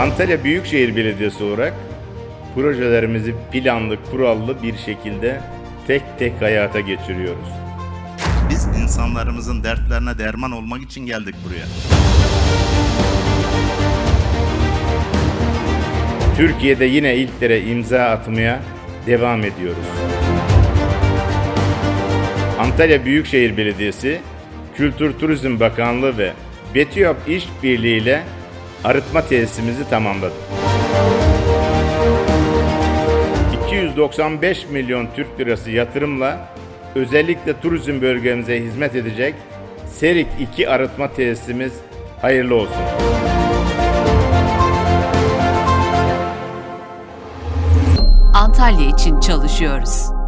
Antalya Büyükşehir Belediyesi olarak projelerimizi planlı, kurallı bir şekilde tek tek hayata geçiriyoruz. Biz insanlarımızın dertlerine derman olmak için geldik buraya. Türkiye'de yine ilklere imza atmaya devam ediyoruz. Antalya Büyükşehir Belediyesi, Kültür Turizm Bakanlığı ve Betiyop İşbirliği ile arıtma tesisimizi tamamladı. 295 milyon Türk lirası yatırımla özellikle turizm bölgemize hizmet edecek Serik 2 arıtma tesisimiz hayırlı olsun. Antalya için çalışıyoruz.